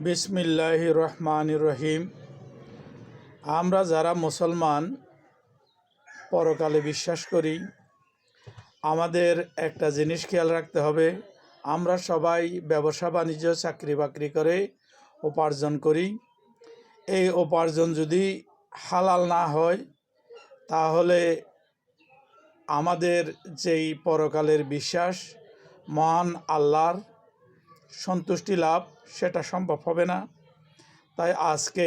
বিসমিল্লাহ রহমান রহিম। আমরা যারা মুসলমান, পরকালে বিশ্বাস করি, আমাদের একটা জিনিস খেয়াল রাখতে হবে, আমরা সবাই ব্যবসা বাণিজ্য, চাকরি বাকরি করে উপার্জন করি। এই উপার্জন যদি হালাল না হয়, তাহলে আমাদের যেই পরকালের বিশ্বাস, মহান আল্লাহর সন্তুষ্টি লাভ, সেটা সম্ভব হবে না। তাই আজকে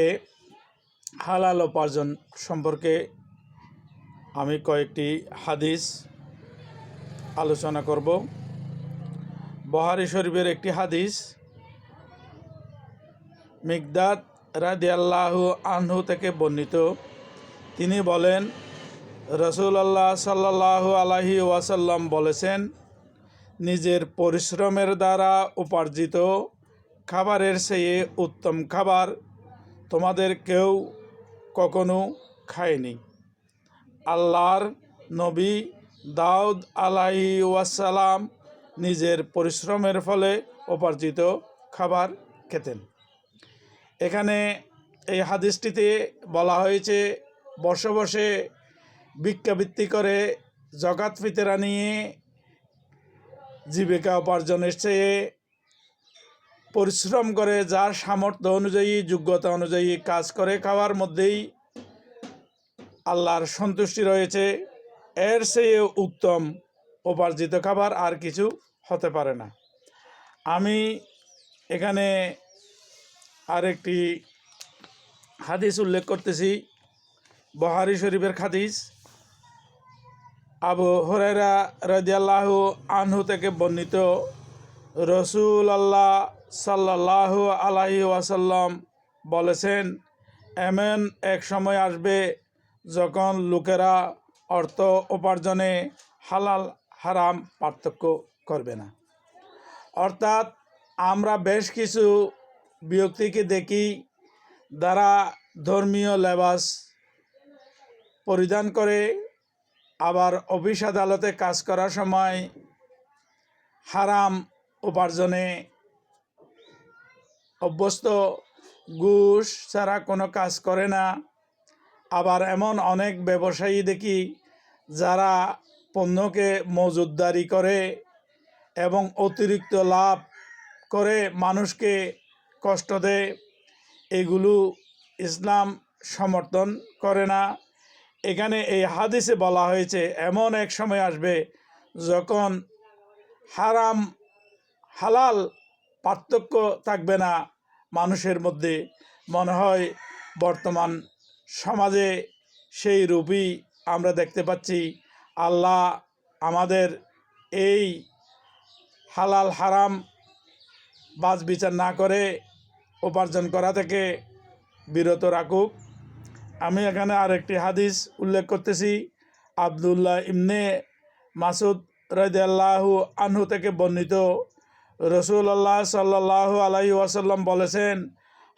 হালাল উপার্জন সম্পর্কে আমি কয়েকটি হাদিস আলোচনা করব। বহারি শরীফের একটি হাদিস মিগদাদ রাদিয়াল্লাহু আনহু থেকে বর্ণিত। তিনি বলেন, রসুলাল্লাহ সাল্লাল্লাহু আলাহি ওয়াসাল্লাম বলেছেন নিজের পরিশ্রমের দ্বারা উপার্জিত খাবারের চেয়ে উত্তম খাবার তোমাদের কেউ কখনো খায়নি। আল্লাহর নবী দাউদ আলাহি ওয়াসালাম নিজের পরিশ্রমের ফলে উপার্জিত খাবার খেতেন। এখানে এই হাদিসটিতে বলা হয়েছে, বসে বসে ভিক্ষাবৃত্তি করে জগাত ফিতেরা নিয়ে জীবিকা উপার্জনের চেয়ে পরিশ্রম করে যার সামর্থ্য অনুযায়ী, যোগ্যতা অনুযায়ী কাজ করে খাওয়ার মধ্যেই আল্লাহর সন্তুষ্টি রয়েছে। এর চেয়ে উত্তম উপার্জিত খাবার আর কিছু হতে পারে না। আমি এখানে আরেকটি হাদিস উল্লেখ করতেছি বহারি শরীফের হাদিস। আবু হরেরা রাজিয়াল্লাহ আনহু থেকে বর্ণিত রসুল আল্লাহ সাল্লাহ আলাহি ওয়াসাল্লাম বলেছেন, এমন এক সময় আসবে যখন লোকেরা অর্থ উপার্জনে হালাল, হারাম পার্থক্য করবে না। অর্থাৎ আমরা বেশ কিছু ব্যক্তিকে দেখি যারা ধর্মীয় লেবাস পরিধান করে আবার অফিস আদালতে কাজ করার সময় হারাম উপার্জনে অভ্যস্ত ঘুষ ছাড়া কোনো কাজ করে না। আবার এমন অনেক ব্যবসায়ী দেখি যারা পণ্যকে মজুদদারি করে এবং অতিরিক্ত লাভ করে মানুষকে কষ্ট দেয়। এগুলো ইসলাম সমর্থন করে না। এখানে এই হাদিসে বলা হয়েছে, এমন এক সময় আসবে যখন হারাম, হালাল পার্থক্য থাকবে না মানুষের মধ্যে। মনে হয় বর্তমান সমাজে সেই রূপই আমরা দেখতে পাচ্ছি। আল্লাহ আমাদের এই হালাল, হারাম বাজ বিচার না করে উপার্জন করা থেকে বিরত রাখুক। আমি এখানে আরেকটি হাদিস উল্লেখ করতেছি। আবদুল্লাহ ইমনে মাসুদ রাজিয়াল্লাহু আনহু থেকে বর্ণিত। রসুল্লাহ সাল্লাহ আলাই ওয়াসাল্লাম বলেছেন,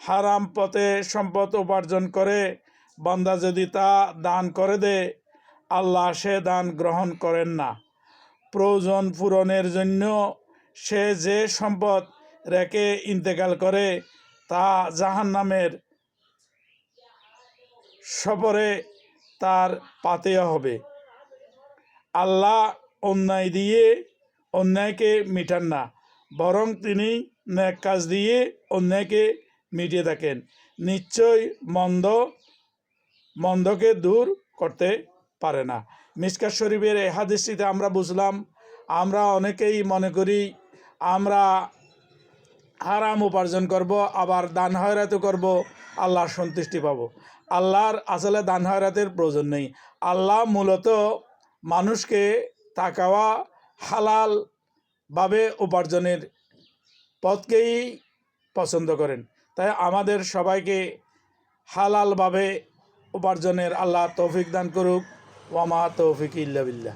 হারাম পথে সম্পদ উপার্জন করে, বান্দা যদি তা দান করে দে, আল্লাহ সে দান গ্রহণ করেন না। প্রয়োজন পূরণের জন্য সে যে সম্পদ রেখে ইন্তেকাল করে, তা জাহান নামের সফরে তার পাতেয়া হবে। আল্লাহ অন্যায় দিয়ে অন্যায়কে মিটান না, বরং তিনি ন্যাক কাজ দিয়ে অন্যায়কে মিটিয়ে থাকেন। নিশ্চয় মন্দ, মন্দকে দূর করতে পারে না। মিসকার শরীফের এই হাদিসটিতে আমরা বুঝলাম, আমরা অনেকেই মনে করি, আমরা হারাম উপার্জন করব, আবার দান হয়রাতে করব আল্লাহর সন্তুষ্টি পাবো। আল্লাহর আসলে দান হয়রাতের প্রয়োজন নেই। আল্লাহ মূলত মানুষকে তাকাওয়া হালালভাবে উপার্জনের পথকেই পছন্দ করেন। তাই আমাদের সবাইকে হালালভাবে উপার্জনের আল্লাহ তৌফিক দান করুক। ওয়ামা তৌফিক ইল্লা বিল্লাহ।